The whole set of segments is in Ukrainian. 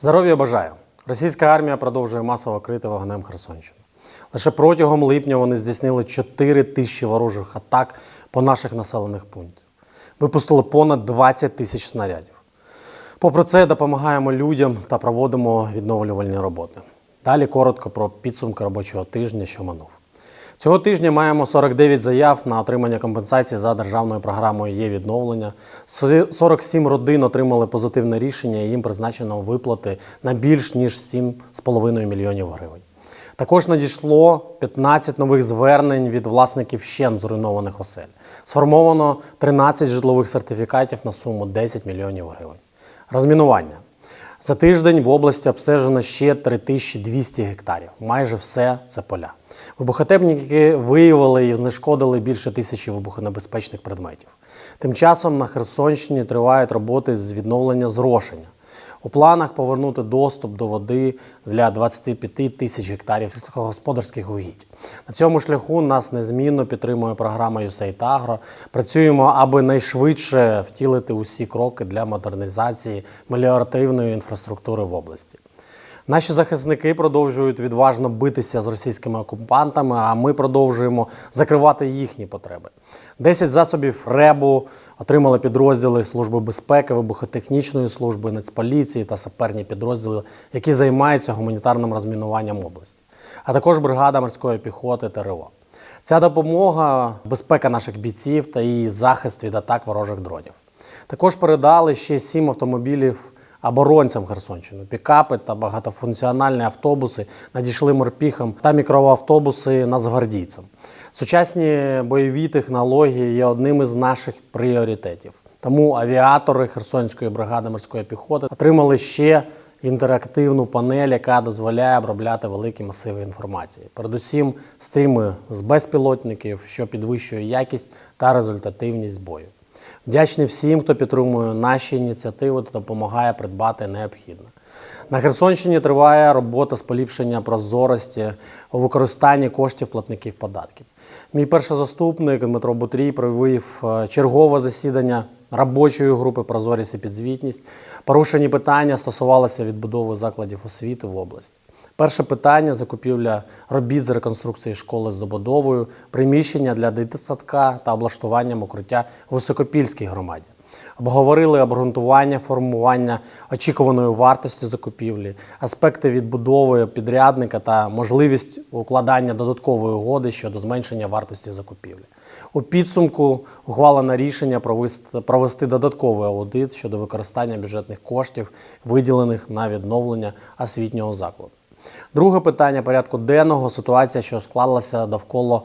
Здоров'я бажаю! Російська армія продовжує масово крити вогнем Херсонщину. Лише протягом липня вони здійснили 4 тисячі ворожих атак по наших населених пунктах. Випустили понад 20 тисяч снарядів. Попри це, допомагаємо людям та проводимо відновлювальні роботи. Далі коротко про підсумки робочого тижня, що минув. Цього тижня маємо 49 заяв на отримання компенсації за державною програмою є відновлення. 47 родин отримали позитивне рішення, і їм призначено виплати на більш ніж 7,5 мільйонів гривень. Також надійшло 15 нових звернень від власників щен зруйнованих осель. Сформовано 13 житлових сертифікатів на суму 10 мільйонів гривень. Розмінування. За тиждень в області обстежено ще 3200 гектарів. Майже все це поля. Вибухотехніки виявили і знешкодили більше тисячі вибухонебезпечних предметів. Тим часом на Херсонщині тривають роботи з відновлення зрошення. У планах повернути доступ до води для 25 тисяч гектарів сільськогосподарських угідь. На цьому шляху нас незмінно підтримує програма «ЮСЕЙТАГРО». Працюємо, аби найшвидше втілити усі кроки для модернізації меліоративної інфраструктури в області. Наші захисники продовжують відважно битися з російськими окупантами, а ми продовжуємо закривати їхні потреби. 10 засобів РЕБу отримали підрозділи Служби безпеки, вибухотехнічної служби, Нацполіції та саперні підрозділи, які займаються гуманітарним розмінуванням області, а також бригада морської піхоти ТРО. Ця допомога безпека наших бійців та її захист від атак ворожих дронів. Також передали ще сім автомобілів оборонцям Херсонщини. Пікапи та багатофункціональні автобуси надійшли морпіхам та мікроавтобуси нацгвардійцям. Сучасні бойові технології є одним із наших пріоритетів. Тому авіатори Херсонської бригади морської піхоти отримали ще інтерактивну панель, яка дозволяє обробляти великі масиви інформації. Передусім, стріми з безпілотників, що підвищує якість та результативність бою. Вдячний всім, хто підтримує наші ініціативи та допомагає придбати необхідне. На Херсонщині триває робота з поліпшення прозорості у використанні коштів платників податків. Мій перший заступник Дмитро Бутрій провів е, чергове засідання робочої групи Прозорість і підзвітність. Порушені питання стосувалися відбудови закладів освіти в області. Перше питання закупівля робіт з реконструкції школи з забудовою, приміщення для дитсадка та облаштуванням укриття в Високопільській громаді. Обговорили обґрунтування формування очікуваної вартості закупівлі, аспекти відбудови підрядника та можливість укладання додаткової угоди щодо зменшення вартості закупівлі. У підсумку ухвалено рішення провести, провести додатковий аудит щодо використання бюджетних коштів, виділених на відновлення освітнього закладу. Друге питання порядку денного ситуація, що склалася довкола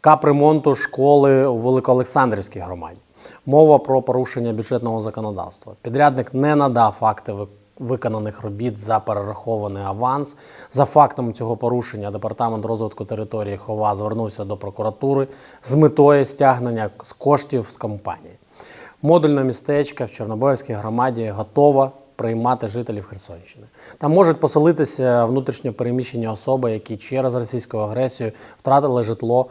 капремонту школи у Великоолександрівській громаді. Мова про порушення бюджетного законодавства. Підрядник не надав факти виконаних робіт за перерахований аванс. За фактом цього порушення департамент розвитку території Хова звернувся до прокуратури з метою стягнення коштів з компанії. Модульне містечко в Чорнобоївській громаді готова приймати жителів Херсонщини. Там можуть поселитися внутрішньо переміщені особи, які через російську агресію втратили житло,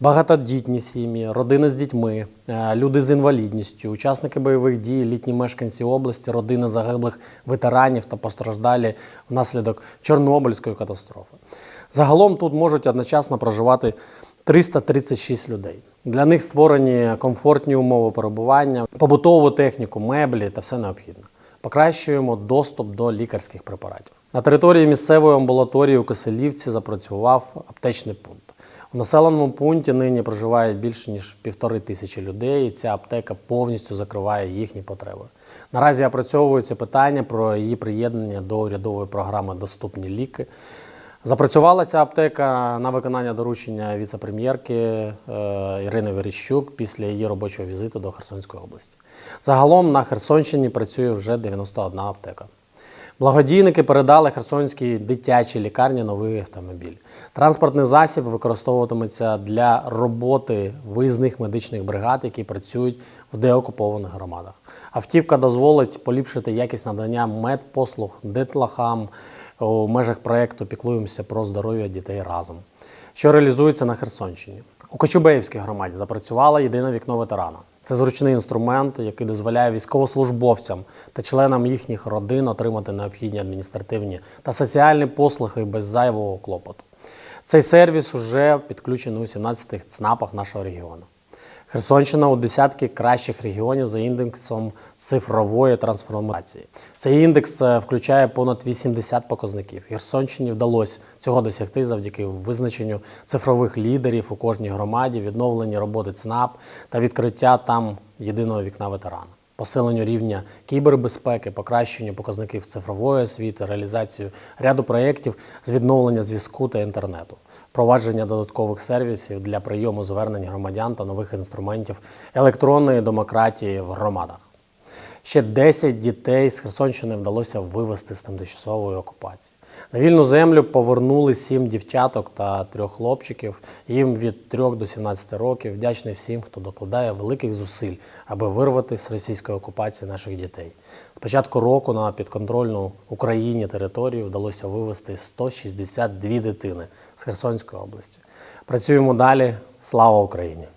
багатодітні сім'ї, родини з дітьми, е, люди з інвалідністю, учасники бойових дій, літні мешканці області, родини загиблих ветеранів та постраждалі внаслідок Чорнобильської катастрофи. Загалом тут можуть одночасно проживати 336 людей. Для них створені комфортні умови перебування, побутову техніку, меблі та все необхідне. Покращуємо доступ до лікарських препаратів. На території місцевої амбулаторії у Киселівці запрацював аптечний пункт. У населеному пункті нині проживає більше ніж півтори тисячі людей, і ця аптека повністю закриває їхні потреби. Наразі опрацьовується питання про її приєднання до урядової програми Доступні ліки. Запрацювала ця аптека на виконання доручення віце-прем'єрки е, Ірини Верещук після її робочого візиту до Херсонської області. Загалом на Херсонщині працює вже 91 аптека. Благодійники передали Херсонській дитячій лікарні новий автомобіль. Транспортний засіб використовуватиметься для роботи виїзних медичних бригад, які працюють в деокупованих громадах. Автівка дозволить поліпшити якість надання медпослуг дітлахам у межах проєкту Піклуємося про здоров'я дітей разом, що реалізується на Херсонщині. У Кочубеївській громаді запрацювала єдине вікно ветерана. Це зручний інструмент, який дозволяє військовослужбовцям та членам їхніх родин отримати необхідні адміністративні та соціальні послуги без зайвого клопоту. Цей сервіс уже підключений у 17 ЦНАПах нашого регіону. Херсонщина у десятки кращих регіонів за індексом цифрової трансформації. Цей індекс е, включає понад 80 показників. Херсонщині вдалося цього досягти завдяки визначенню цифрових лідерів у кожній громаді, відновленні роботи ЦНАП та відкриття там єдиного вікна ветерана. Посиленню рівня кібербезпеки, покращенню показників цифрової освіти, реалізацію ряду проєктів з відновлення зв'язку та інтернету, впровадження додаткових сервісів для прийому звернень громадян та нових інструментів електронної демократії в громадах. Ще 10 дітей з Херсонщини вдалося вивезти з тимчасової окупації. На вільну землю повернули 7 дівчаток та трьох хлопчиків. Їм від 3 до 17 років. Вдячний всім, хто докладає великих зусиль, аби вирвати з російської окупації наших дітей. З початку року на підконтрольну Україні територію вдалося вивезти 162 дитини з Херсонської області. Працюємо далі. Слава Україні!